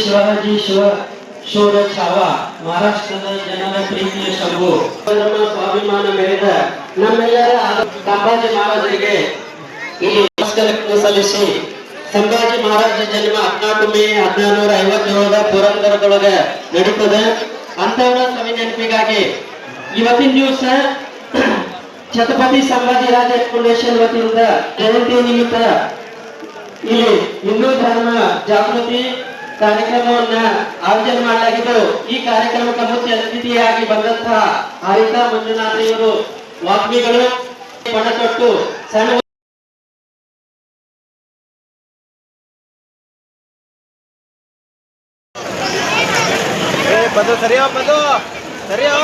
ಶಿವಾಜಿ ಶಿವ, ಶೂರ ಛಾವ, ಮಹಾರಾಷ್ಟ್ರದ ಜನರ ಪ್ರೀತಿಯ ನಮ್ಮ ಸ್ವಾಭಿಮಾನ ಮೆರೆದ ನಮ್ಮೆಲ್ಲರ ಸಂಭಾಜಿ ಮಹಾರಾಜರಿಗೆ ಇಲ್ಲಿ ನಮಸ್ಕಾರ ಸಲ್ಲಿಸಿ. ಸಂಭಾಜಿ ಮಹಾರಾಜ ಜನ್ಮ ಹದಿನಾಲ್ಕು ಮೇ ಹದಿನಾರುನೂರ ಐವತ್ತೇಳರ ಪುರಂದರದೊಳಗ ನಡೀತದೆ. ಅಂತವರ ಸವಿ ನೆನಪಿಗಾಗಿ ಇವತ್ತಿನ ದಿವಸ ಛತ್ರಪತಿ ಸಂಭಾಜಿ ರಾಜ ಫೌಂಡೇಶನ್ ವತಿಯಿಂದ ಜಯಂತಿ ನಿಮಿತ್ತ ಇಲ್ಲಿ ಹಿಂದೂ ಧರ್ಮ ಜಾಗೃತಿ ಕಾರ್ಯಕ್ರಮವನ್ನ ಆಯೋಜನೆ ಮಾಡಲಾಗಿದ್ದು, ಈ ಕಾರ್ಯಕ್ರಮಕ್ಕೆ ಮುಖ್ಯ ಅತಿಥಿಯಾಗಿ ಬಂದಂತಹ ಹಾರಿತಾ ಮಂಜುನಾಥ ಇವರು ವಾಗ್ಮಿಗಳು. ಪಣತೊಟ್ಟು ಸಣ್ಣ ಬದು ಸರಿಯೋ ಬದು ಸರಿಯೋ.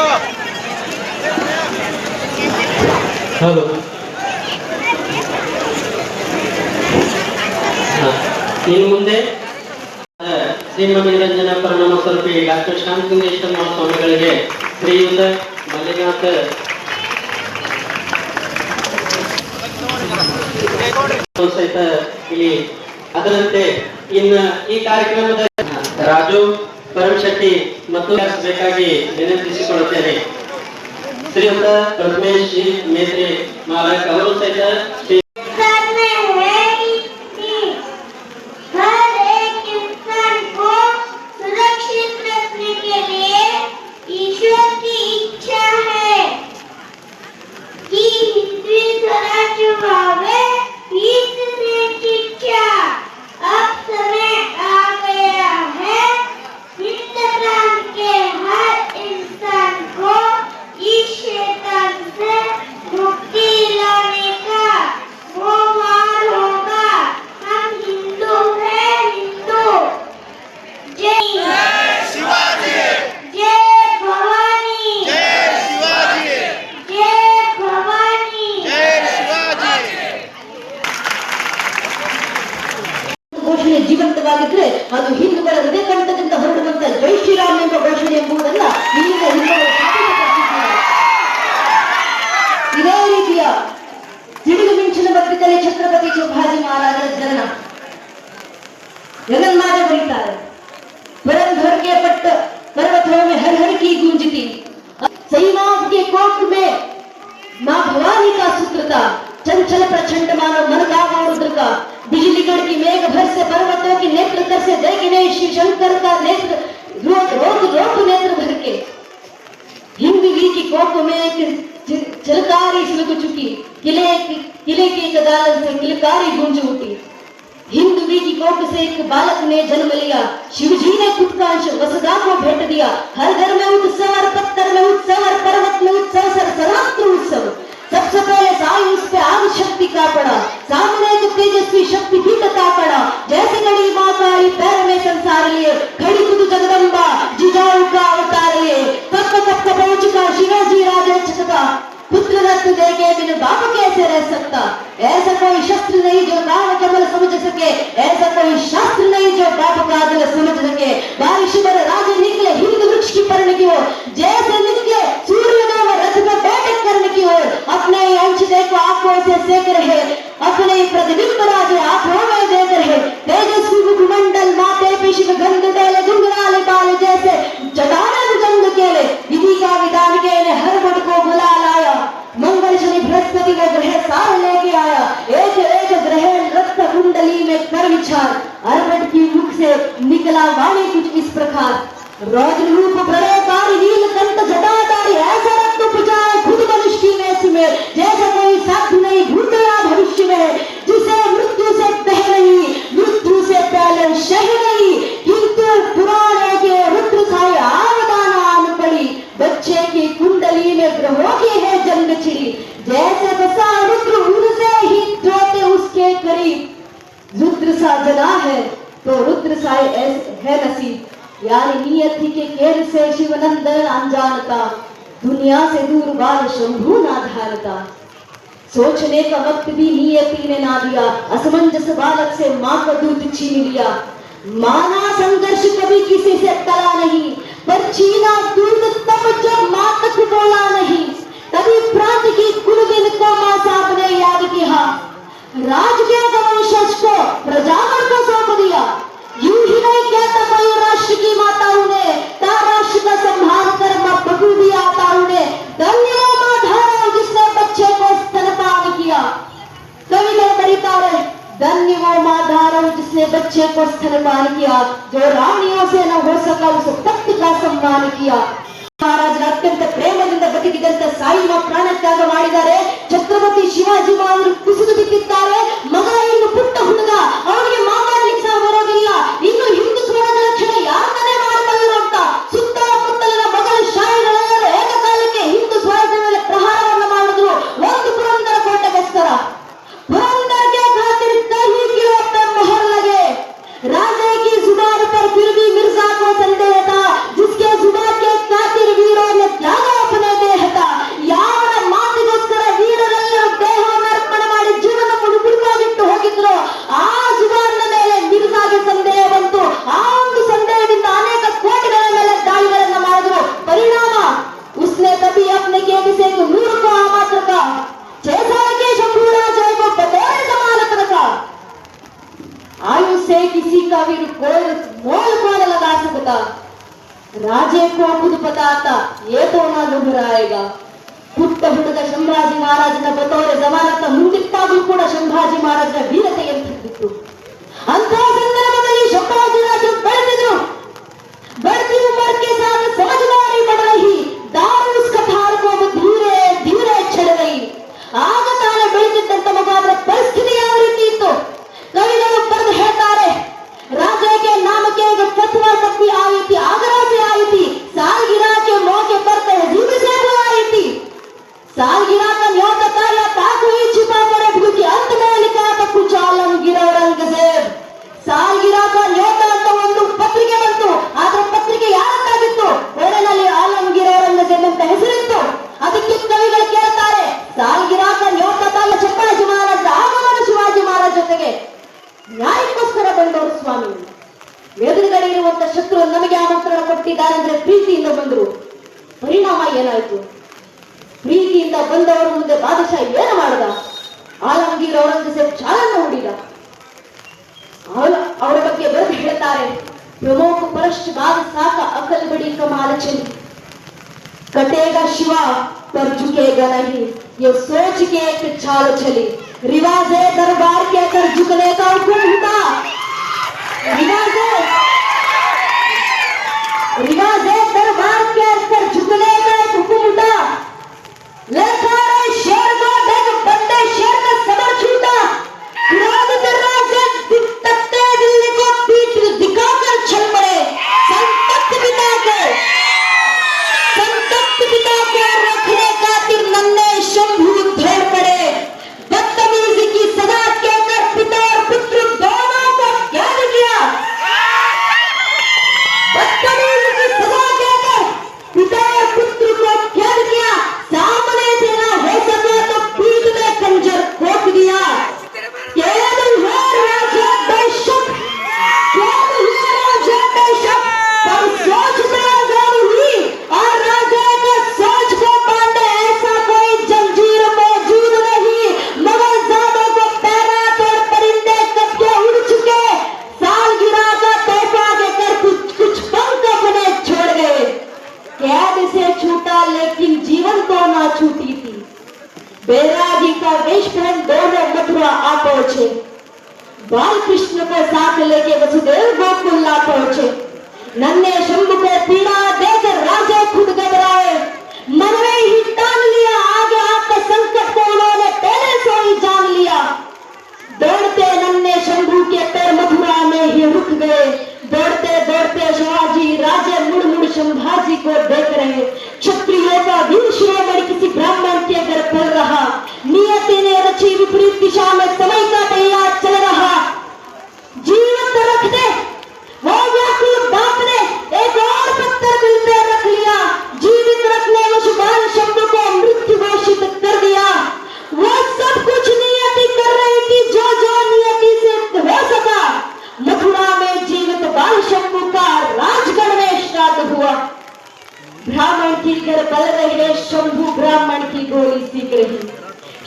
ಹೌದು ಹ. ಇನ್ನು ಮುಂದೆ ಆ, ಶ್ರೀಮನ್ ನಿರಂಜನ ಪರಿಣಾಮ ಸ್ವರೂಪಿ ಡಾಕ್ಟರ್ ಶಾಂತಲಿಂಗೇಶ್ವರ ಸ್ವಾಮಿಗಳಿಗೆ ಶ್ರೀಯುತ ಮಲ್ಲಿನಾಥ ಸಹಿತ ಇಲ್ಲಿ ಅದರಂತೆ ಇನ್ನ ಈ ಕಾರ್ಯಕ್ರಮದ ರಾಜು ಪರಮಶೆಟ್ಟಿ ಮತ್ತು ಬೇಕಾಗಿ ವಿನಂತಿಸಿಕೊಳ್ಳುತ್ತೇನೆ ಶ್ರೀಯುತ ರಮೇಶ್ ಜಿ ಮೇತ್ರಿ ಮಾಲಕ್ ಅವರು ಸಹಿತ माँ भवानी का सूत्र था चंचल प्रचंड मानो मन का रुद्र का बिजलीगढ़ की मेघ भर से पर्वतों की नेत्र कर से देख नहीं शिव शंकर का नेत्र, रोक रोक रोक नेत्र भर के। हिंदवी की कोप में एक चलकारी सुलग चुकी, किले किले की एक अदालत से किलकारी गूंज उठी। हिंदवी की कोख से एक बालक ने जन्म लिया। शिवजी ने खुद का अंश वसुधा को भेंट दिया। हर घर में उत्सव और पत्थर में उत्सव और पर्वत में उत्सव सर सर्वत्र उत्सव। सबसे पहले साई उस पे आग शक्ति का पड़ा। सामने एक तेजस्वी शक्ति भी का पड़ा। जैसे कड़ी माँ काली पैर में संसार लिए, खड़ी खुद जगदम्बा, जिजाऊ का अवतार लिए। कप कप पहुँच का शिवाजी राजा छका पुत्र रत्न दे के बिन बाप कैसे रह सकता। ऐसा कोई शस्त्र नहीं जो काम कमल समझ सके। ऐसा कोई शास्त्र नहीं जो बाप का समझ सके। बारिश करीब रुद्र सा जना है तो रुद्र साई ऐस- है नसीब। यानी नियति के खेल से शिवनंदन अनजानता, दुनिया से दूर बाल शंभु ना धारता सोचने का वक्त भी नियति ने ना दिया, असमंजस बालक से माँ का दूध छीन लिया। माना संघर्ष कभी किसी से टला नहीं, पर छीना दूध तब जब माँ तक बोला नहीं। तभी प्रांत की कुलबिन को माँ साहब ने याद किया। राजकीय वंशज को प्रजावर को सौंप दिया। यू ही नहीं कहता भाई राष्ट्र की माताओं ने। ता राष्ट्र का संभाल कर माँ प्रभु भी आताओं ने। धन्य माँ धारा जिसने बच्चे को स्तनपान किया। कवि ने धन्य वो माँ धारा जिसने बच्चे को स्तनपान किया। जो रानियों से न हो सका, उस तख्त का सम्मान किया। महाराज ಶಿವಾಜಿ ಮಹಾರಾಜರು ಕುಸಿದು ಬಿದ್ದಿದ್ದಾರೆ వీరు కోడలు మోలు కోడల దాసుకుత రాజేకు అప్పుదు పతాత ఏతో నాలు బురాయగా ಪುಟ್ಟ ಹುಡುಗ ಶಂಭಾಜಿ ಮಹಾರಾಜನ ಬತೋರೆ ಜಮಾನತ್ತ ಮುಂದಿಟ್ಟಾದ್ರೂ ಕೂಡ ಶಂಭಾಜಿ ಮಹಾರಾಜನ ವೀರತೆ ಎಂತಿದ್ದಿತ್ತು ಅಂತಹ ಸಂದರ್ಭದಲ್ಲಿ ಶಂಭಾಜಿ ರಾಜ ಬೆಳೆದಿದ್ರು. ಬೆಳೆದಿರು ಮರ್ಕೆ ಸಾಗ ಸಮಜದಾರಿ ಮಡಲಹಿ ದಾರುಸ್ ಕಥಾರ್ಕೋಬ ಧೀರೆ ಧೀರೆ ಚಡಲಹಿ ಆಗ ತಾನೇ ಬೆಳೆದಿದ್ದಂತ ಮಗಾದ್ರ ಪರಿಸ್ಥಿತಿ ಯಾವ ರೀತಿ ಇತ್ತು? ಕವಿಗಳು ಬರೆದು ಹೆಸರಿತ್ತು. ಅದಕ್ಕೆ ಕವಿಗಳು ಕೇಳ್ತಾರೆ ಸಾಲ್ಗಿರಾಕ का ಆಮಂತ್ರಣ ಕೊಟ್ಟಿದ್ದಾರೆ ಅಂದ್ರೆ ಪ್ರೀತಿಯಿಂದ ಬಂದರು ಪರಿಣಾಮ ಏನಾಯ್ತು ಪ್ರೀತಿಯಿಂದ ಬಂದವರು ಮುಂದೆ ಬಾದಶಾಹ ಏನು ಮಾಡದ ಆಲಂಗೀರ್ ಔರಂಗಜೇಬ್ ಚಾಲನ್ನು ಹೂಡಿದ ಅವರ ಅವರ ಬಗ್ಗೆ ಬರೆದು ಹೇಳ್ತಾರೆ ಪ್ರಮುಖ ಪರಶ್ಚ ಬಾದ ಸಾಕ ಅಕಲ್ ಬಡಿ ಕಮಾಲ ಚಲಿ कटेगा शिवा पर झुकेगा नहीं ये सोच के एक चाल चली रिवाज है दरबार के कर झुकने का हुक्म होता रिवाज ರಿವಾಜ साथ लेके वसुदेव गोकुल ला पहुँचे। नन्हे शंभु को पीड़ा देकर राजा खुद घबराए। मन में ही ठान लिया, आगे आपका संकट को उन्होंने पहले से ही जान लिया। दौड़ते नन्हे शंभू के पैर मथुरा में ही रुक गए। दौड़ते दौड़ते शिवाजी, राजे मुड़ मुड़ संभाजी को देख रहे।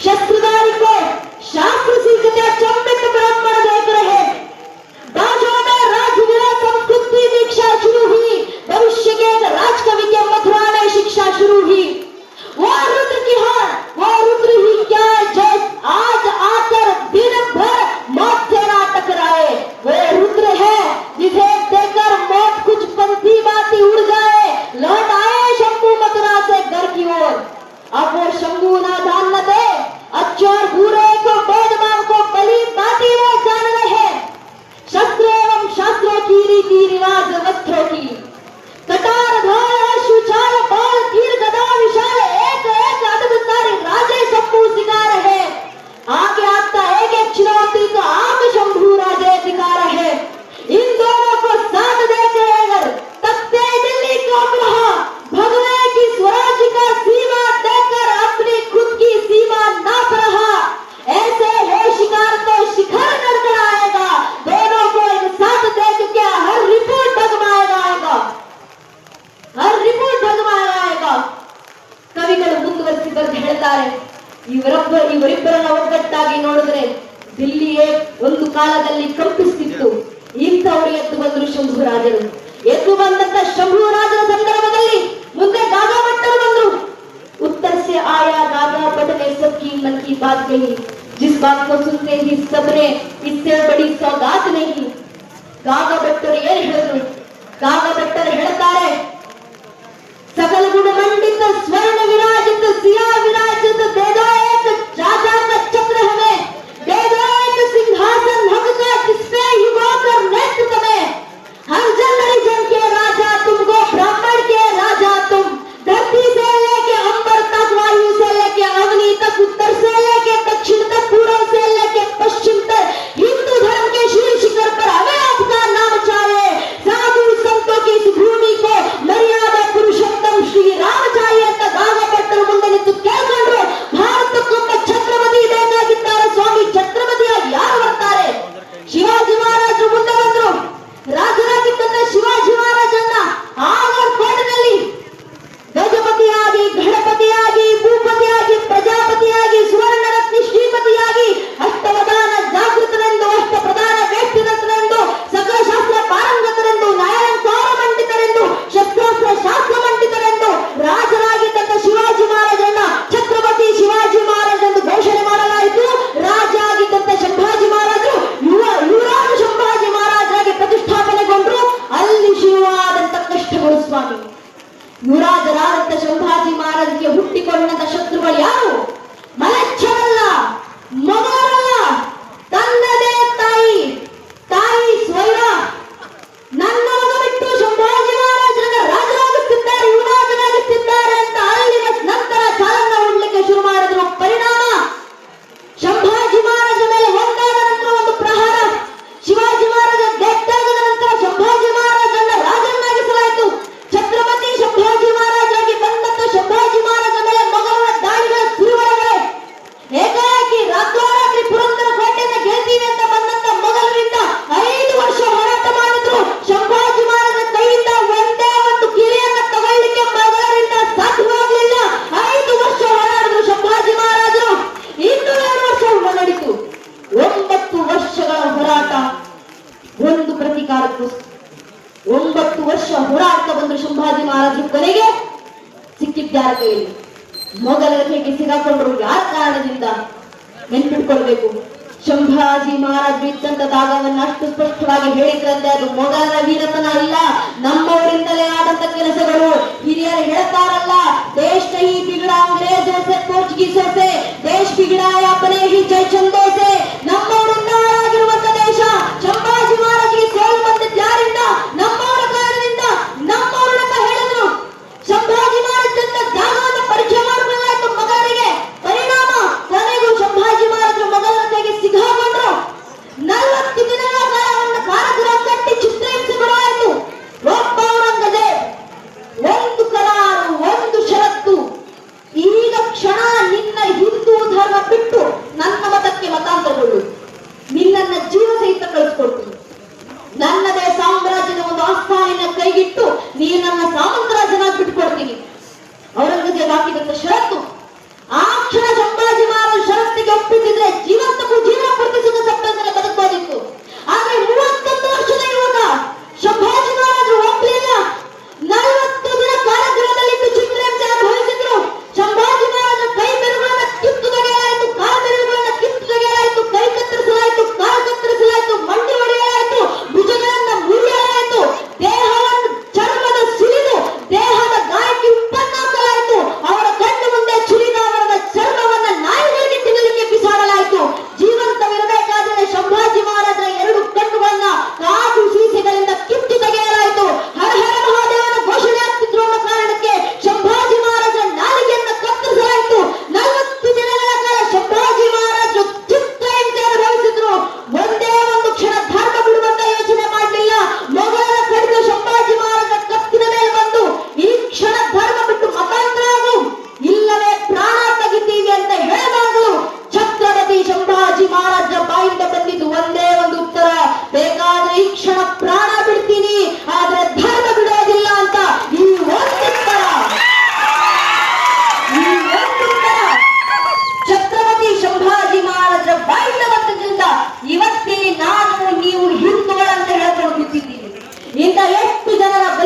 ಶಸ್ತ್ರಧಾರಿಕೋ ಶಾಸ್ತ್ರ ಸಿದ್ಧತೆ ಚೌಕಟ್ಟು ಬರಬೇಕು ರಹೆ बाजाओं में राजविरा संस्कृति दीक्षा शुरू हुई। भविष्य के राज के मथुरा में शिक्षा शुरू हुई। और முதல்ல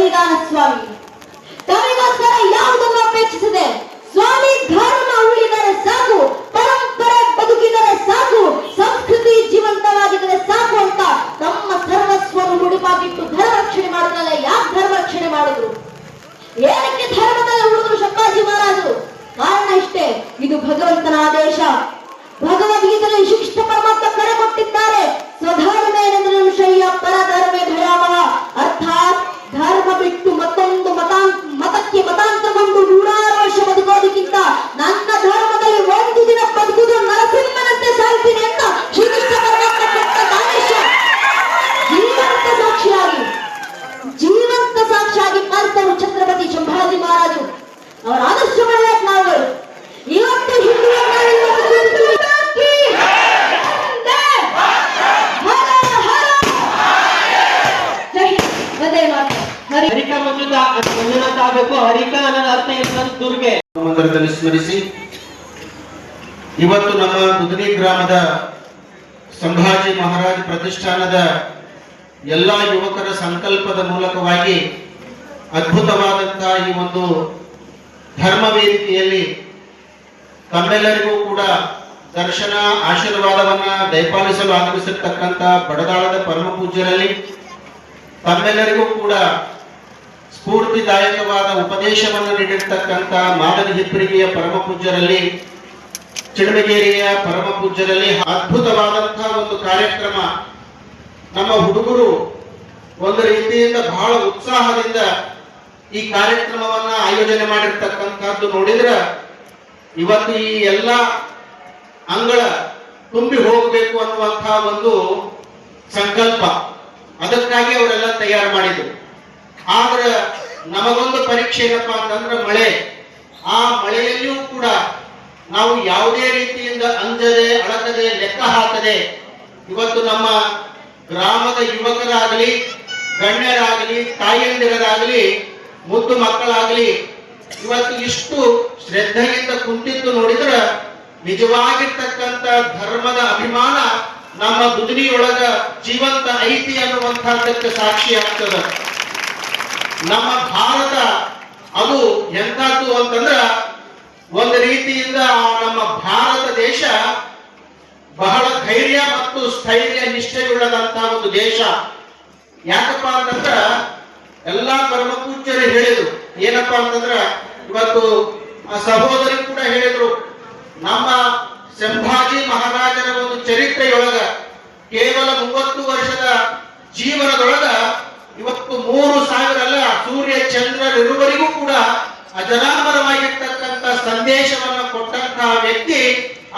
ಬಲಿದಾನ ಸ್ವಾಮಿ ತಮಗೋಸ್ಕರ ಯಾವುದನ್ನು ಅಪೇಕ್ಷಿಸದೆ ಸ್ವಾಮಿ ಧರ್ಮ ಉಳಿದರೆ ಸಾಕು, ಪರಂಪರೆ ಬದುಕಿದರೆ ಸಾಕು, ಸಂಸ್ಕೃತಿ ಜೀವಂತವಾಗಿದ್ದರೆ ಸಾಕು ಅಂತ ನಮ್ಮ ಸರ್ವಸ್ವವನ್ನು ಮುಡಿಪಾಗಿಟ್ಟು ಧರ್ಮ ರಕ್ಷಣೆ ಮಾಡಿದ್ರಲ್ಲ ಯಾಕೆ ಧರ್ಮ ರಕ್ಷಣೆ ಮಾಡಿದ್ರು ಏನಕ್ಕೆ ಧರ್ಮದಲ್ಲಿ ಉಳಿದ್ರು ಶಂಕಾಜಿ ಮಹಾರಾಜರು? ಕಾರಣ ಇಷ್ಟೇ, ಇದು ಭಗವಂತನ ಆದೇಶ. ಭಗವದ್ಗೀತೆಯಲ್ಲಿ ಶಿಕ್ಷ ಪರಮಾತ್ಮ ಕರೆ ಕೊಟ್ಟಿದ್ದಾರೆ. ಸ್ವಧರ್ಮೇನೆಂದ್ರೆ ಶಯ್ಯ ಪರಧರ್ಮೆ ಧರಾಮ. ಅರ್ಥಾತ್ ಧರ್ಮ ಬಿಟ್ಟು ಮತ್ತೊಂದು ಮತಾಂ, ಮತಕ್ಕೆ ಮತಾಂತರಗೊಂಡು ನೂರಾರು ವರ್ಷ ಬದುಕೋದಕ್ಕಿಂತ ನನ್ನ ಧರ್ಮದಲ್ಲಿ ಒಂದು ದಿನ ಬದುಕುದು ನರಸಿಂಹನಂತೆ ಸಾಯ್ತೀನಿ ಅಂತ ಜೀವಂತ ಸಾಕ್ಷಿಯಾಗಿ ಜೀವಂತ ಸಾಕ್ಷಿಯಾಗಿ ಪಾಲಿತರು ಛತ್ರಪತಿ ಸಂಭಾಜಿ ಮಹಾರಾಜರು, ಅವರ ಆದರ್ಶಗಳೇ ನಾವುಗಳು ಇವತ್ತು ಹಿಂದುಳಿದ ವಂದೇ ಮಾತರಂ. ಹರಿ ಹರಿಕ ಮಂಜುತ ಮಂಜುನಾಥ ಆಗಬೇಕು ಹರಿಕ ಅನ್ನೋದ ಅರ್ಥ ಏನಂದ್ರೆ ದುರ್ಗೆ ಮಂದಿರದಲ್ಲಿ ಸ್ಮರಿಸಿ. ಇವತ್ತು ನಮ್ಮ ಕುದುರೆ ಗ್ರಾಮದ ಸಂಭಾಜಿ ಮಹಾರಾಜ್ ಪ್ರತಿಷ್ಠಾನದ ಎಲ್ಲ ಯುವಕರ ಸಂಕಲ್ಪದ ಮೂಲಕವಾಗಿ ಅದ್ಭುತವಾದಂತಹ ಈ ಒಂದು ಧರ್ಮ ವೇದಿಕೆಯಲ್ಲಿ ತಮ್ಮೆಲ್ಲರಿಗೂ ಕೂಡ ದರ್ಶನ, ಆಶೀರ್ವಾದವನ್ನ ದಯಪಾಲಿಸಲು ಆಗಮಿಸಿರ್ತಕ್ಕಂಥ ಬಡದಾಳದ ಪರಮ ಪೂಜ್ಯರಲ್ಲಿ ತಮ್ಮೆಲ್ಲರಿಗೂ ಕೂಡ ಸ್ಫೂರ್ತಿದಾಯಕವಾದ ಉಪದೇಶವನ್ನು ನೀಡಿರ್ತಕ್ಕಂಥ ಮಾದರಿ ಹಿಪ್ಪರಿಗೆಯ ಪರಮ ಪೂಜ್ಯರಲ್ಲಿ ಚಿಡಮಗೇರಿಯ ಪರಮ ಪೂಜ್ಯರಲ್ಲಿ ಅದ್ಭುತವಾದಂತಹ ಒಂದು ಕಾರ್ಯಕ್ರಮ. ನಮ್ಮ ಹುಡುಗರು ಒಂದು ರೀತಿಯಿಂದ ಬಹಳ ಉತ್ಸಾಹದಿಂದ ಈ ಕಾರ್ಯಕ್ರಮವನ್ನ ಆಯೋಜನೆ ಮಾಡಿರ್ತಕ್ಕಂಥದ್ದು ನೋಡಿದ್ರೆ ಇವತ್ತು ಈ ಎಲ್ಲ ಅಂಗಳ ತುಂಬಿ ಹೋಗಬೇಕು ಅನ್ನುವಂತಹ ಒಂದು ಸಂಕಲ್ಪ. ಅದಕ್ಕಾಗಿ ಅವರೆಲ್ಲ ತಯಾರು ಮಾಡಿದ್ರು. ಆದ್ರೆ ನಮಗೊಂದು ಪರೀಕ್ಷೆ ಏನಪ್ಪಾ ಅಂತಂದ್ರೆ ಮಳೆ. ಆ ಮಳೆಯಲ್ಲಿಯೂ ಕೂಡ ನಾವು ಯಾವುದೇ ರೀತಿಯಿಂದ ಅಂಜದೆ, ಅಳತದೆ, ಲೆಕ್ಕ ಹಾಕದೆ, ಇವತ್ತು ನಮ್ಮ ಗ್ರಾಮದ ಯುವಕರಾಗಲಿ, ಗಣ್ಯರಾಗಲಿ ತಾಯಿಯಂದಿರರಾಗಲಿ ಮುದ್ದು ಮಕ್ಕಳಾಗಲಿ, ಇವತ್ತು ಇಷ್ಟು ಶ್ರದ್ಧೆಯಿಂದ ಕುಂತಿದ್ದು ನೋಡಿದ್ರೆ ನಿಜವಾಗಿರ್ತಕ್ಕಂಥ ಧರ್ಮದ ಅಭಿಮಾನ ನಮ್ಮ ದುದಿನಿಯೊಳಗ ಜೀವಂತ ಐತಿ ಅನ್ನುವಂಥದ್ದಕ್ಕೆ ಸಾಕ್ಷಿ ಆಗ್ತದೆ. ನಮ್ಮ ಭಾರತ, ಅದು ಎಂತಾದ್ದು ಅಂತಂದ್ರ ಒಂದು ರೀತಿಯಿಂದ ನಮ್ಮ ಭಾರತ ದೇಶ ಬಹಳ ಧೈರ್ಯ ಮತ್ತು ಸ್ಥೈರ್ಯ ನಿಷ್ಠೆಯುಳ್ಳದಂತಹ ಒಂದು ದೇಶ. ಯಾಕಪ್ಪ ಅಂತಂದ್ರ ಎಲ್ಲಾ ಪರಮ ಪೂಜ್ಯರು ಹೇಳಿದ್ರು. ಏನಪ್ಪಾ ಅಂತಂದ್ರ ಇವತ್ತು ಆ ಸಹೋದರಿ ಕೂಡ ಹೇಳಿದ್ರು, ನಮ್ಮ ಸಂಭಾಜಿ ಮಹಾರಾಜರ ಒಂದು ಚರಿತ್ರೆಯೊಳಗ ಕೇವಲ ಮೂವತ್ತು ವರ್ಷದ ಜೀವನದೊಳಗ ಇವತ್ತು ಮೂರು ಸಾವಿರ ಅಲ್ಲ, ಸೂರ್ಯ ಚಂದ್ರರಿರುವರಿಗೂ ಕೂಡ ಅಜರಾಮರವಾಗಿರ್ತಕ್ಕಂಥ ಸಂದೇಶವನ್ನು ಕೊಟ್ಟಂತಹ ವ್ಯಕ್ತಿ,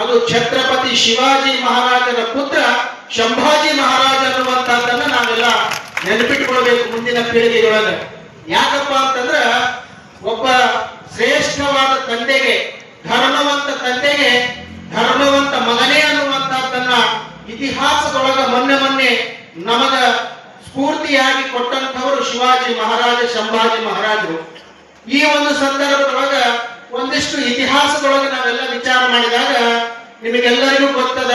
ಅದು ಛತ್ರಪತಿ ಶಿವಾಜಿ ಮಹಾರಾಜನ ಪುತ್ರ, ಶಂಭಾಜಿ ಮಹಾರಾಜ ಅನ್ನುವಂತಹದ್ದನ್ನ ನಾವೆಲ್ಲ ನೆನಪಿಟ್ಕೊಳ್ಬೇಕು ಮುಂದಿನ ಪೀಳಿಗೆಗಳನ್ನು ಯಾಕಪ್ಪ ಅಂತಂದ್ರ, ಒಬ್ಬ ಶ್ರೇಷ್ಠವಾದ ತಂದೆಗೆ, ಧರ್ಮವಂತ ತಂದೆಗೆ, ಧರ್ಮವಂತ ಮಗನೇ ಅನ್ನುವಂತಹದ್ದನ್ನ ಇತಿಹಾಸದೊಳಗ ಮೊನ್ನೆ ಮೊನ್ನೆ ನಮಗ ಸ್ಫೂರ್ತಿಯಾಗಿ ಕೊಟ್ಟಂತವರು ಶಿವಾಜಿ ಮಹಾರಾಜ, ಶಂಭಾಜಿ ಮಹಾರಾಜರು. ಈ ಒಂದು ಸಂದರ್ಭದೊಳಗ ಒಂದಿಷ್ಟು ಇತಿಹಾಸದೊಳಗೆ ನಾವೆಲ್ಲ ವಿಚಾರ ಮಾಡಿದಾಗ ನಿಮಗೆಲ್ಲರಿಗೂ ಗೊತ್ತದ,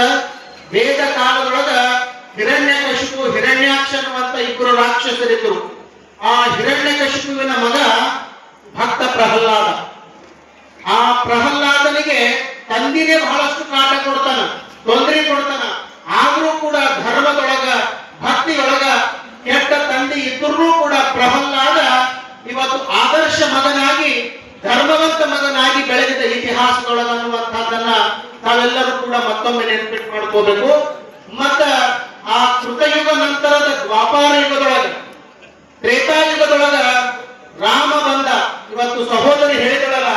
ವೇದ ಕಾಲದೊಳಗ ಹಿರಣ್ಯಕಶಿಪು, ಹಿರಣ್ಯಾಕ್ಷ ಅನ್ನುವಂತ ಇಬ್ಬರು ರಾಕ್ಷಸರಿದ್ದರು. ಆ ಹಿರಣ್ಯಕಶಿಪುವಿನ ಮಗ ಭಕ್ತ ಪ್ರಹ್ಲಾದ. ಆ ಪ್ರಹ್ಲಾದನಿಗೆ ತಂದಿನೇ ಬಹಳಷ್ಟು ಕಾಟ ಕೊಡ್ತಾನ, ತೊಂದರೆ ಕೊಡ್ತಾನ. ಆದ್ರೂ ಕೂಡ ಧರ್ಮದೊಳಗ, ಭಕ್ತಿಯೊಳಗ ಕೆಟ್ಟ ತಂದೆ ಇದ್ರೂ ಕೂಡ ಪ್ರಹ್ಲಾದ ಇವತ್ತು ಆದರ್ಶ ಮಗನಾಗಿ, ಧರ್ಮವಂತ ಮಗನಾಗಿ ಬೆಳೆದಿದ್ದ ಇತಿಹಾಸದೊಳಗ ತಾವೆಲ್ಲರೂ ಕೂಡ ಮತ್ತೊಮ್ಮೆ ನೆನಪಿಟ್ಟು ಮಾಡ್ಕೋಬೇಕು. ಮತ್ತ ಆ ಕೃತಯುಗ ನಂತರದ ದ್ವಾಪಾರ ಯುಗದೊಳಗ, ತ್ರೇತಾಯುಗದೊಳಗ ರಾಮ ಬಂದ. ಇವತ್ತು ಸಹೋದರಿ ಹೇಳಿದಳಲ್ಲ,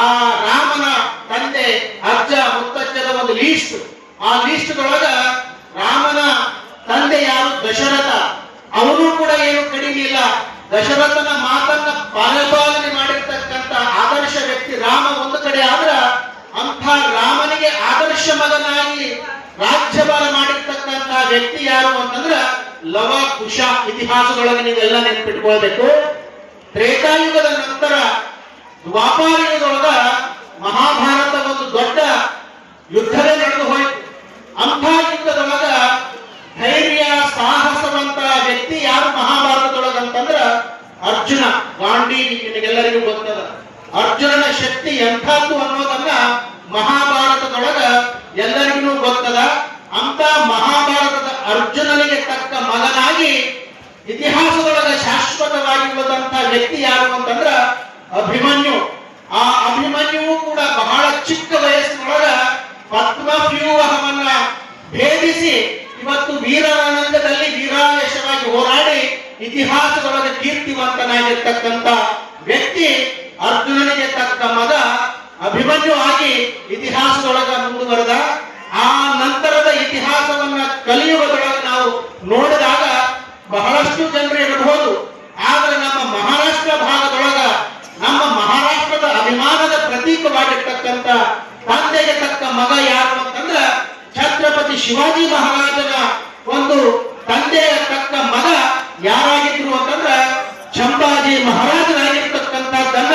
ಆ ರಾಮನ ತಂದೆ, ಅಜ್ಜ ಮುತ್ತಜ್ಜದ ಒಂದು ಲೀಸ್ಟ್ ಆ ಲೀಸ್ಟ್ದೊಳಗ ರಾಮನ ತಂದೆ ಯಾರು? ದಶರಥ. ಅವನು ಕೂಡ ಏನು ಕಡಿಮೆ ಇಲ್ಲ. ದಶರಥನ ಮಾತನ್ನ ಪಾಲಪಾಲನೆ ಮಾಡಿರ್ತಕ್ಕಂತ ಆದರ್ಶ ವ್ಯಕ್ತಿ ರಾಮ ಒಂದು ಕಡೆ ಆದ್ರ ಅಂಥ ರಾಮನಿಗೆ ಆದರ್ಶ ಮಗನಾಗಿ ರಾಜ್ಯಭಾರ ಮಾಡಿರ್ತಕ್ಕಂಥ ವ್ಯಕ್ತಿ ಯಾರು ಅಂತಂದ್ರ ಲವ, ಕುಶ ಇತಿಹಾಸದೊಳಗೆ ನೀವೆಲ್ಲ ನೆನ್ಪಿಟ್ಕೊಳ್ಬೇಕು. ತ್ರೇತಾಯುಗದ ನಂತರ ದ್ವಾಪಾರಯುಗದೊಳಗ ಮಹಾಭಾರತ ಒಂದು ದೊಡ್ಡ ಯುದ್ಧವೇ ನಡೆದು ಹೋಯಿತು. ಅಂಥ ಯುದ್ಧದೊಳಗ ಧೈರ್ಯ ಯಾರು ಮಹಾಭಾರತದೊಳಗ ಅಂತಂದ್ರ ಅರ್ಜುನ ಗಾಂಡಿ ನಿಮಗೆಲ್ಲರಿಗೂ ಗೊತ್ತದ. ಅರ್ಜುನನ ಶಕ್ತಿ ಎಂಥದ್ದು ಅನ್ನೋದನ್ನ ಮಹಾಭಾರತದೊಳಗ ಎಲ್ಲರಿಗೂ ಗೊತ್ತದ. ಅಂತ ಮಹಾಭಾರತದ ಅರ್ಜುನನಿಗೆ ತಕ್ಕ ಮಗನಾಗಿ ಇತಿಹಾಸದೊಳಗ ಶಾಶ್ವತವಾಗಿರುವಂತಹ ವ್ಯಕ್ತಿ ಯಾರು ಅಂತಂದ್ರ ಅಭಿಮನ್ಯು. ಆ ಅಭಿಮನ್ಯು ಕೂಡ ಬಹಳ ಚಿಕ್ಕ ವಯಸ್ಸಿನೊಳಗ ಪದ್ಮವ್ಯೂಹವನ್ನ ಭೇದಿಸಿ ಇವತ್ತು ವೀರಾನಂದದಲ್ಲಿ ಇತಿಹಾಸದೊಳಗೆ ಕೀರ್ತಿವಂತನಾಗಿರ್ತಕ್ಕಂಥ ವ್ಯಕ್ತಿ ಅರ್ಜುನನಿಗೆ ತಕ್ಕ ಮಗ ಅಭಿಮನ್ಯು ಆಗಿ ಇತಿಹಾಸದೊಳಗ ಮುಂದುವರೆದ, ಆ ನಂತರದ ಇತಿಹಾಸವನ್ನ ಕಲಿಯುವುದೊಳಗೆ ನಾವು ನೋಡಿದಾಗ ಬಹಳಷ್ಟು ಜನರು ಇರಬಹುದು ಆದರೆ ನಮ್ಮ ಮಹಾರಾಷ್ಟ್ರ ಭಾಗದೊಳಗ, ನಮ್ಮ ಮಹಾರಾಷ್ಟ್ರದ ಅಭಿಮಾನದ ಪ್ರತೀಕವಾಗಿರ್ತಕ್ಕಂಥ ತಂದೆಗೆ ತಕ್ಕ ಮಗ ಯಾರು ಅಂತಂದ್ರ ಛತ್ರಪತಿ ಶಿವಾಜಿ ಮಹಾರಾಜನ ಒಂದು ತಂದೆಯ ತಕ್ಕ ಮಗ ಯಾರಾಗಿದ್ರು ಅಂತಂದ್ರ ಚಂಬಾಜಿ ಮಹಾರಾಜರಾಗಿರ್ತಕ್ಕಂಥದ್ದನ್ನ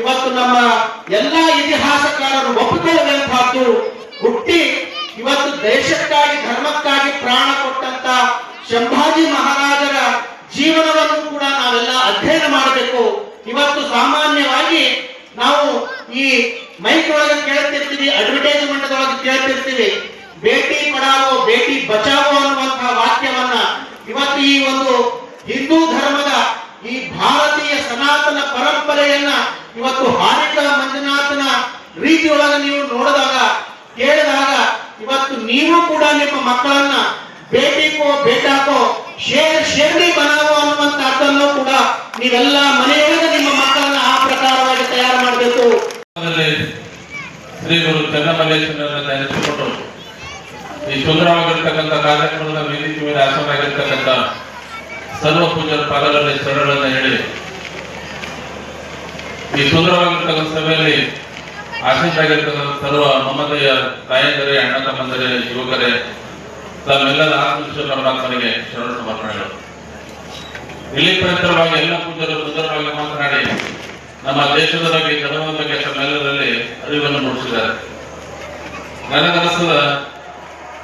ಇವತ್ತು ನಮ್ಮ ಎಲ್ಲಾ ಇತಿಹಾಸಕಾರರು ಒಪ್ಪಿಕೊಳ್ಳುವಂತಹದ್ದು ಹುಟ್ಟಿ ಇವತ್ತು ದೇಶಕ್ಕಾಗಿ, ಧರ್ಮಕ್ಕಾಗಿ ಪ್ರಾಣ ಕೊಟ್ಟಂತ ಶಂಭಾಜಿ ಮಹಾರಾಜರ ಜೀವನವನ್ನು ಕೂಡ ನಾವೆಲ್ಲ ಅಧ್ಯಯನ ಮಾಡಬೇಕು. ಇವತ್ತು ಸಾಮಾನ್ಯವಾಗಿ ನಾವು ಈ ಮೈಕ್ ಒಳಗೆ ಕೇಳ್ತಿರ್ತೀವಿ ಅಡ್ವರ್ಟೈಸ್ಮೆಂಟ್ ಒಳಗೆ ಕೇಳ್ತಿರ್ತೀವಿ. ಬೇಟಿ ಪಡಾವೋ, ಬೇಟಿ ಬಚಾವೋ ಅನ್ನುವಂತಹ ವಾಕ್ಯವನ್ನ ಇವತ್ತು ಈ ಒಂದು ಹಿಂದೂ ಧರ್ಮದ ಈ ಭಾರತೀಯ ಸನಾತನ ಪರಂಪರೆಯನ್ನ ಇವತ್ತು ಹಾರಿಕ ಮಂಜುನಾಥನ ರೀತಿಯೊಳಗೆ ನೀವು ನೋಡಿದಾಗ ಕೇಳಿದಾಗ ಇವತ್ತು ನೀವು ಕೂಡ ನಿಮ್ಮ ಮಕ್ಕಳನ್ನ ಬೇಟಿಕೋ ಬೇಟಾಕೋ ಶೇರ್ ಶೇರ್ಡಿ ಬನಾವೋ ಅನ್ನುವಂತಹದ್ದನ್ನು ಕೂಡ ನೀವೆಲ್ಲ ಮನೆಯೊಳಗೆ ನಿಮ್ಮ ಮಕ್ಕಳನ್ನ ಆ ಪ್ರಕಾರವಾಗಿ ತಯಾರು ಮಾಡಬೇಕು. ಶ್ರೀಗಳು ಶ್ರೀ ಗುರು ನೆನೆಸಿಕೊಂಡು ಈ ಸುಂದರವಾಗಿರ್ತಕ್ಕಂಥ ಕಾರ್ಯಕ್ರಮದ ವೇದಿಕೆ ಮೇಲೆ ಆಸನಾಗಿರ್ತಕ್ಕಂಥ ಸರ್ವ ಪೂಜರ ಪಾದಗಳಲ್ಲಿ ಶರಣರನ್ನ ಹೇಳಿ. ಈ ಸುಂದರವಾಗಿರ್ತಕ್ಕಂಥ ಸಭೆಯಲ್ಲಿ ಆಶಿಸಾಗಿರ್ತಕ್ಕಂಥ ಸರ್ವ ಮಮತೆಯ ತಾಯಂದರೇ, ಅಣ್ಣ ತಮ್ಮಂದರೇ, ಯುವಕರೇ, ತಮ್ಮೆಲ್ಲರ ಆತ್ಮೀಶ್ವರ ಪರಮಾತ್ಮನಿಗೆ ಶರಣರು ಸಮರ್ಪಣೆಗಳು ಇಲ್ಲಿ ಪವಿತ್ರವಾಗಿ ಎಲ್ಲ ಪೂಜರು ಸುಂದರವಾಗಿ ಮಾತನಾಡಿ ನಮ್ಮ ದೇಶದ ಬಗ್ಗೆ ಧರ್ಮದ ಬಗ್ಗೆ, ತಮ್ಮೆಲ್ಲರಲ್ಲಿ ಅರಿವನ್ನು ಮೂಡಿಸಿದ್ದಾರೆ. ನನಗನಿಸ್ತದ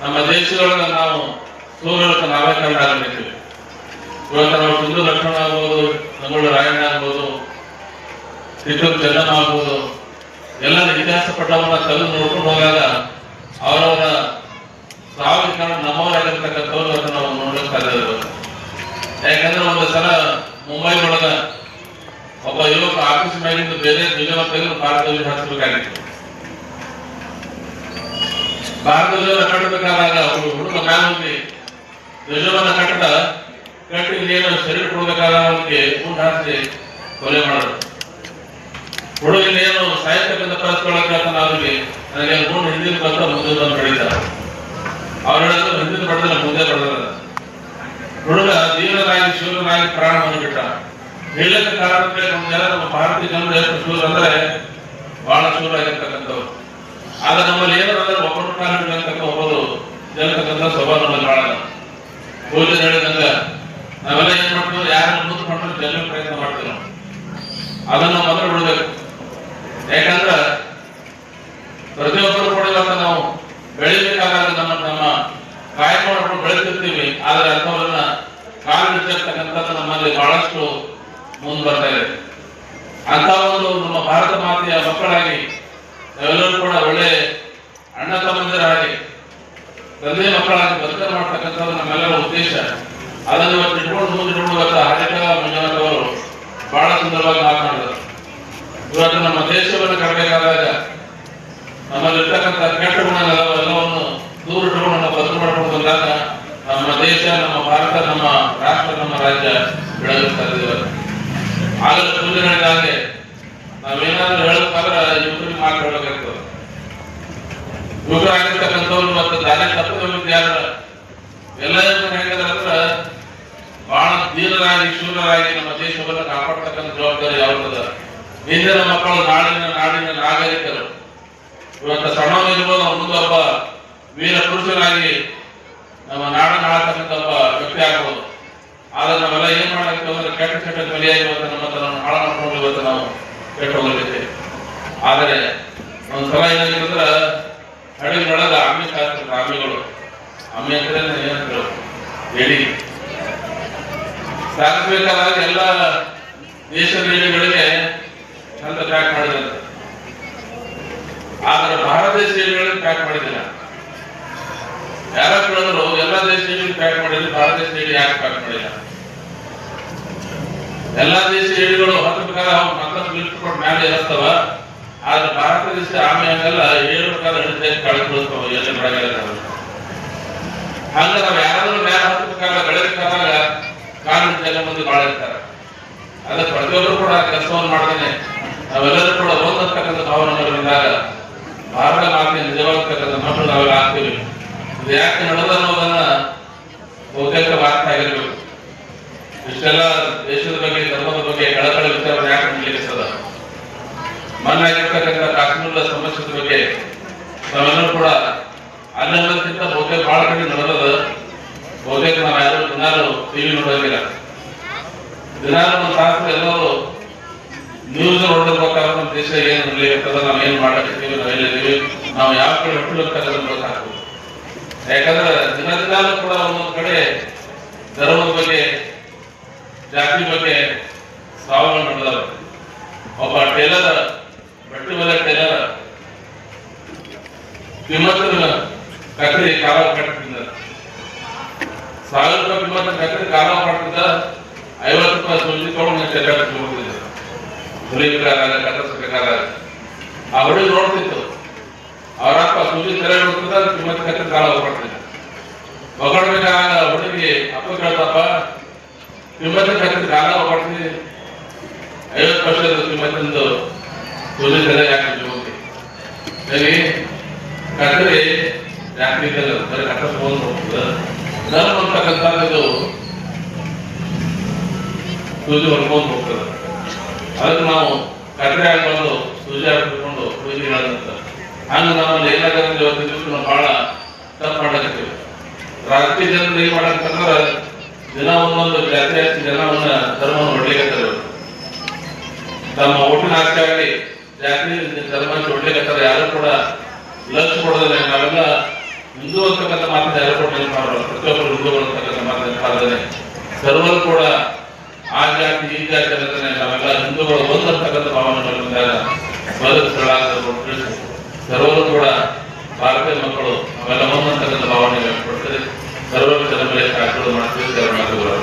ನಮ್ಮ ದೇಶದೊಳಗೆ ನಾವು ಸೂರ್ಯರತ್ನ ನಾವೇ ಆಗಬೇಕು. ಇವತ್ತು ನಾವು ಸಿಂಧು ಲಕ್ಷ್ಮಣ ಆಗ್ಬೋದು ಸಂಗೊಳ್ಳಿ ರಾಯಣ್ಣ ಆಗ್ಬೋದು ಕಿತ್ತೂರು ಚೆನ್ನಮ್ಮ ಆಗ್ಬೋದು. ಎಲ್ಲರ ಇತಿಹಾಸ ಪಟ್ಟವನ್ನ ತೆಗೆದು ನೋಡ್ಕೊಂಡು ಹೋದಾಗ ಅವರವರ ಸಾವಿರ ಕಾರಣ ನಮ್ಮವರಾಗಿರ್ತಕ್ಕಂಥವ್ರು ನಾವು ನೋಡಲಿಕ್ಕೆ ಸಾಧ್ಯ ಇರೋದು ಯಾಕಂದ್ರೆ ಒಂದು ಸಲ ಮುಂಬೈ ಒಳಗ ಒಬ್ಬ ಯುವಕ ಆಫೀಸ್ ಮೇಲಿಂದ ಬೇರೆ ನಿಜವ ತೆಗೆದು ಭಾರತದಲ್ಲಿ ಹಚ್ಚಬೇಕಾಗಿತ್ತು ಭಾರತದಲ್ಲಿ ಕಟ್ಟಬೇಕಾದಾಗ ಅವರು ಹುಡುಗ ಮ್ಯಾಲ ಹೋಗಿ ಧ್ವಜವನ್ನ ಕಟ್ಟಡ ಕಟ್ಟಿ ಏನು ಶರೀರ ಕೊಡಬೇಕಾದ ಅವನಿಗೆ ಊಟ ಹಾಕಿ ಕೊಲೆ ಮಾಡೋದು ಹುಡುಗಿನ ಏನು ಸಾಹಿತ್ಯದಿಂದ ಕಳಿಸ್ಕೊಳ್ಳಕ್ಕೆ ಅವರಿಗೆ ನನಗೆ ಗುಂಡು ಹಿಂದಿನ ಬಂದ ಮುಂದೆ ಬಂದು ಬೆಳೀತಾರೆ ಅವ್ರು ಹಿಂದಿನ ಬಡದಿಲ್ಲ ಮುಂದೆ ಧೀರನಾಗಿ ಪ್ರಾಣ ಪ್ರಾಣವನ್ನು ಬಿಟ್ಟ ಹೇಳಕ್ಕೆ ಕಾರಣಕ್ಕೆ ನಮ್ಗೆಲ್ಲ ನಮ್ಮ ಭಾರತೀಯ ಜನರು ಎಷ್ಟು ಶೂರ ಅಂದ್ರೆ ಬಹಳ ಶೂರ ಆಗಿರ್ತಕ್ಕಂಥವ್ರು ಆಗ ನಮ್ಮಲ್ಲಿ ಏನಾದ್ರೆ ಒಬ್ಬರು ಹಿಡಿದಂತಕ್ಕ ಒಬ್ಬರು ಹೇಳ್ತಕ್ಕಂಥ ಸ್ವಭಾವ ನಮ್ಮಲ್ಲಿ ಬಹಳ ಪೂಜೆ ಹೇಳಿದಂಗ ನಾವೆಲ್ಲ ಏನ್ ಮಾಡ್ತೀವಿ ಯಾರು ಮುಂದೆ ಮಾಡ್ಕೊಂಡು ಜನ ಪ್ರಯತ್ನ ಮಾಡ್ತೀವಿ ನಾವು. ಅದನ್ನ ಮೊದಲು ಬಿಡಬೇಕು. ಯಾಕಂದ್ರ ಪ್ರತಿಯೊಬ್ಬರು ಕೂಡ ಇವತ್ತು ನಾವು ಬೆಳಿಬೇಕಾದಾಗ ನಮ್ಮ ನಮ್ಮ ಕಾಯಕ ಮಾಡ್ಕೊಂಡು ಬೆಳೆತಿರ್ತೀವಿ ಆದ್ರೆ ಅಂಥವರನ್ನ ಬಿಟ್ಟಿರ್ತಕ್ಕಂಥದ್ದು ನಮ್ಮಲ್ಲಿ ಬಹಳಷ್ಟು ಮುಂದೆ ಬರ್ತಾ ಇದೆ. ಅಂತ ಒಂದು ನಮ್ಮ ಭಾರತ ಮಾತೆಯ ಮಕ್ಕಳಾಗಿ ಎಲ್ಲರೂ ಕೂಡ ಒಳ್ಳೆ ಅಣ್ಣ ತಮ್ಮಂದಿರಾಗಿ ತಂದೆ ಮಕ್ಕಳಾಗಿ ಬದುಕ ಮಾಡ್ತಕ್ಕಂಥದ್ದು ನಮ್ಮೆಲ್ಲರ ಉದ್ದೇಶ. ಅದನ್ನು ಇವತ್ತು ಇಟ್ಕೊಂಡು ಮುಂದೆ ಇಟ್ಕೊಂಡು ಹರಿಕ ಮಂಜುನಾಥವರು ಬಹಳ ಸುಂದರವಾಗಿ ಮಾತನಾಡಿದರು. ಇವತ್ತು ನಮ್ಮ ದೇಶವನ್ನು ಕಟ್ಟಬೇಕಾದಾಗ ನಮ್ಮಲ್ಲಿರ್ತಕ್ಕಂಥ ಕೆಟ್ಟ ಗುಣಗಳೆಲ್ಲವನ್ನು ದೂರ ಇಟ್ಕೊಂಡು ಬದಲು ಮಾಡ್ಕೊಂಡು ಬಂದಾಗ ನಮ್ಮ ದೇಶ, ನಮ್ಮ ಭಾರತ, ನಮ್ಮ ರಾಷ್ಟ್ರ ನಮ್ಮ ರಾಜ್ಯ ಬೆಳೆಯಲು ಸಾಧ್ಯ ಇವತ್ತು. ಆಗಲೇ ಪೂಜೆ ಹೇಳಿದಾಗೆ ನಾವೇನಾದ್ರೂ ಹೇಳಬೇಕಾದ್ರೆ ಯುವಕರಿಗೆ ಮಾತು ಹೇಳಬೇಕಾಗ್ತದೆ ಯುವಕರಾಗಿರ್ತಕ್ಕಂಥವ್ರು ಇವತ್ತು ದಾರಿ ತಪ್ಪದ ಯಾರು ಎಲ್ಲ ಬಹಳ ಧೀರರಾಗಿ, ಶೂರರಾಗಿ ನಮ್ಮ ದೇಶವನ್ನು ಕಾಪಾಡ್ತಕ್ಕಂಥ ಜವಾಬ್ದಾರಿ ಯಾವ್ದದ? ಇಂದಿನ ಮಕ್ಕಳು ನಾಡಿನ ನಾಡಿನ ನಾಗರಿಕರು. ಇವತ್ತು ಸಣ್ಣವನಿರ್ಬೋದು ಮುಂದೆ ಒಬ್ಬ ವೀರ ಪುರುಷರಾಗಿ ನಮ್ಮ ನಾಡನ್ನ ಆಳ್ತಕ್ಕಂಥ ಒಬ್ಬ ವ್ಯಕ್ತಿ ಆಗ್ಬೋದು. ಆದ್ರೆ ನಾವೆಲ್ಲ ಏನ್ ಮಾಡಕ್ಕೆ ಅಂದ್ರೆ ಕೆಟ್ಟ ಕೆಟ್ಟ ಕಲಿಯಾಗಿ ಇವತ್ತು ನಮ್ಮ ತನ್ನ ಹಾಳ ಮಾಡ್ಕೊಂಡು ಇವತ್ತು ನಾವು ಕೆಟ್ಟ ಹೋಗಿದ್ದೇವೆ ಆದರೆ ಒಂದ್ಸಲ ಏನಾಗಿತ್ತಂದ್ರ ಹಳ್ಳಿಗಳೊಳಗೆ ಆಮೆ ಸಾಕ್ತಾರೆ ಆಮೆಗಳು. ಆಮೆ ಅಂದ್ರೆ ಏನಂತ ಹೇಳಿ ಸಾಕಬೇಕಾದಾಗ ಎಲ್ಲ ದೇಶದ ಏಳಿಗಳಿಗೆ ಚಂದ ಪ್ಯಾಕ್ ಮಾಡಿದ್ರು ಆದ್ರೆ ಭಾರತ ದೇಶ ಏಳಿಗಳಿಗೆ ಪ್ಯಾಕ್ ಮಾಡಿದಿಲ್ಲ ಯಾರ ಕೇಳಿದ್ರು ಎಲ್ಲ ದೇಶ ಏಳಿಗೆ ಪ್ಯಾಕ್ ಮಾಡಿದ್ರು, ಭಾರತ ದೇಶ ಏಳಿ ಯಾಕೆ ಪ್ಯಾಕ್ ಮಾಡಿಲ್ಲ? ಎಲ್ಲಾ ದೇಶ ಏಳಿಗಳು ಅವು ಮತ್ತೊಂದು ಲಿಫ್ಟ್ ಕೊಟ್ಟು ಮೇಲೆ ಇರುತ್ತವ ಆದ್ರೆ ಭಾರತ ದೇಶ ಆಮೇಲೆಲ್ಲ ಹಂಗಲ್ಲ ಏಳು ಪ್ರಕಾರ ಹಿಡಿದ ಕಳೆದು ಎಲ್ಲಿ ಬೆಳಗಾಗ ಹಂಗ ನಾವ್ ಯಾರಾದ್ರೂ ಮ್ಯಾಲ ಹತ್ತಕ್ಕಾಗ ಬೆಳೆದಕ್ಕಾಗ ಕಾನೂನು ಜನ ಮುಂದೆ ಬಾಳ ಇರ್ತಾರೆ. ಅದಕ್ಕೆ ಪ್ರತಿಯೊಬ್ಬರು ಕೂಡ ಕೆಲಸವನ್ನು ಮಾಡ್ತೇನೆ. ನಾವೆಲ್ಲರೂ ಕೂಡ ಒಂದಂತಕ್ಕಂಥ ಭಾವನೆಗಳಿಂದಾಗ ಭಾರತ ಮಾತಿನ ನಿಜವಾಗ್ತಕ್ಕಂಥ ಮಕ್ಕಳು ನಾವೆಲ್ಲ ಆಗ್ತೀವಿ. ಯಾಕೆ ನಡೆದ ಅನ್ನೋದನ್ನ ಬಹುತೇಕ ವಾರ್ತೆ ಆಗಿರ್ಬೇಕು. ಇಷ್ಟೆಲ್ಲ ದೇಶದ ಬಗ್ಗೆ, ಧರ್ಮದ ಬಗ್ಗೆ, ಕಳಕಳ ವಿಚಾರ ಯಾಕೆ ನಿಲ್ಲಿಸ್ತದ ಮೊನ್ನೆ ಆಗಿರ್ತಕ್ಕಂಥ ಕಾಶ್ಮೀರದ ಸಮಸ್ಯೆದ ಬಗ್ಗೆ ನಾವೆಲ್ಲರೂ ಕೂಡ ಅಲ್ಲೆಲ್ಲಕ್ಕಿಂತ ಬಹುತೇಕ ಬಹಳ ಕಡೆ ನಡೆದದ ಬಹುತೇಕ ನಾವು ಯಾರು ದಿನಾಲು ಟಿವಿ ನೋಡೋದಿಲ್ಲ. ದಿನಾಲು ಒಂದು ತಾಸು ಎಲ್ಲರೂ ನ್ಯೂಸ್ ಪ್ರಕಾರ ನಮ್ಮ ದೇಶ ಏನು ನಡೆಯಲಿರ್ತದ ನಾವು ಏನು ಮಾಡಕ್ಕಿದ್ದೀವಿ ನಾವು ಎಲ್ಲಿದ್ದೀವಿ ನಾವು ಯಾವ ಕಡೆ ಹೊಟ್ಟಲಿರ್ತಕ್ಕಂಥ ಗೊತ್ತಾಗ್ತದೆ ಯಾಕಂದ್ರೆ ದಿನ ದಿನಾಲು ಕೂಡ ಒಂದೊಂದು ಕಡೆ ಧರ್ಮದ ಬಗ್ಗೆ ಜಾತಿ ಬಗ್ಗೆ ಸಾವನ್ನು ನಡೆದವರು ಒಬ್ಬ ಟೇಲರ್, ಬಟ್ಟೆ ಮೇಲೆ ಟೇಲರ್, ಕಿಮ್ಮತ್ತಿನ ಕತ್ರಿ ಕಾಲ ಕಟ್ಟಿದ್ದ ಸಾವಿರ ರೂಪಾಯಿ ಕಿಮ್ಮತ್ತಿನ ಕತ್ರಿ ಕಾಲ ಕಟ್ಟಿದ್ದ ಐವತ್ತು ರೂಪಾಯಿ ಸುಳ್ಳಿ ತಗೊಂಡು ಟೇಲರ್ ಹೋಗ್ತಿದ್ದ ಹುಲಿ ಪ್ರಕಾರ ಕತ್ತರಿಸಬೇಕಾಗ ಆ ನೋಡ್ತಿತ್ತು. ಅವ್ರ ಅಪ್ಪ ಸುಳ್ಳಿ ತೆರೆ ನೋಡ್ತಿದ್ದ ಕಿಮ್ಮತ್ತಿನ ಕತ್ರಿ ಕಾಲಾವ ಕಟ್ಟಿದ್ದ ಹೊಗಡ್ಬೇಕಾಗ ಹುಡುಗಿ ಅಪ್ಪ ಕೇಳ್ತಪ್ಪ ಕಿಮ್ಮತ್ತಿನ ಕತ್ರಿ ಕಾಲ ಕಟ್ಟಿ ಐವತ್ತು ವರ್ಷದ ಕಿಮ್ಮತ್ತಿಂದು ಸುಳ್ಳಿ ತೆರೆ ಯಾಕೆ ಹೋಗಿ ಸರಿ ಜಾಸ್ತಿ ಇದೆಲ್ಲ ಬರೀ ಕಟ್ಟಿಸ್ಕೊಂಡು ಹೋಗ್ತದೆ ಧರ್ಮ ಅಂತಕ್ಕಂಥ ಇದು ಸೂಜಿ ಹೊಡ್ಕೊಂಡು ಹೋಗ್ತದೆ ಅದಕ್ಕೆ ನಾವು ಕಟ್ಟರೆ ಹಾಕೊಂಡು ಸೂಜಿ ಹಾಕಿಕೊಂಡು ಸೂಜಿ ಹೇಳದಂತ ಹಂಗೆ ನಮ್ಮಲ್ಲಿ ಏನಾಗುತ್ತೆ ಬಹಳ ತಪ್ಪು ಮಾಡಕತ್ತೀವಿ ರಾತ್ರಿ ಜನರು ಏನ್ ಮಾಡಕ್ಕಂದ್ರೆ ದಿನ ಒಂದೊಂದು ಜಾತಿ ಜಾಸ್ತಿ ಜನವನ್ನ ಧರ್ಮವನ್ನು ಹೊಡ್ಲಿಕತ್ತಾರೆ. ಇವ್ರು. ತಮ್ಮ ಓಟಿನ ಆಸ್ತಿಯಾಗಿ ಜಾತಿ ಧರ್ಮ ಹೊಡ್ಲಿಕತ್ತಾರೆ, ಯಾರು ಕೂಡ ಲಕ್ಷ ಕೊಡೋದಿಲ್ಲ. ನಾವೆಲ್ಲ ಹಿಂದೂ ಅಂತಕ್ಕಂಥ ಮಾತನ್ನ ಯಾರು ಕೂಡ ನೆನಪು ಮಾಡೋಲ್ಲ. ಪ್ರತಿಯೊಬ್ಬರು ಹಿಂದೂಗಳು ಅಂತಕ್ಕಂಥ ಮಾತನ್ನ ನೆನಪಾದರೆ ಸರ್ವರು ಕೂಡ ಆ ಜಾತಿ, ಈ ಜಾತಿ ನಾವೆಲ್ಲ ಹಿಂದೂಗಳು ಒಂದು ಅಂತಕ್ಕಂಥ ಭಾವನೆಗಳು ಸರಳ ಸರ್ವರು ಕೂಡ ಭಾರತೀಯ ಮಕ್ಕಳು ಅವೆಲ್ಲ ಭಾವನೆ ಕೊಡ್ತದೆ. ಸರ್ವರು ಜನರ ಮೇಲೆ ಕಾರ್ಯಕ್ರಮ ಮಾಡ್ತೀವಿ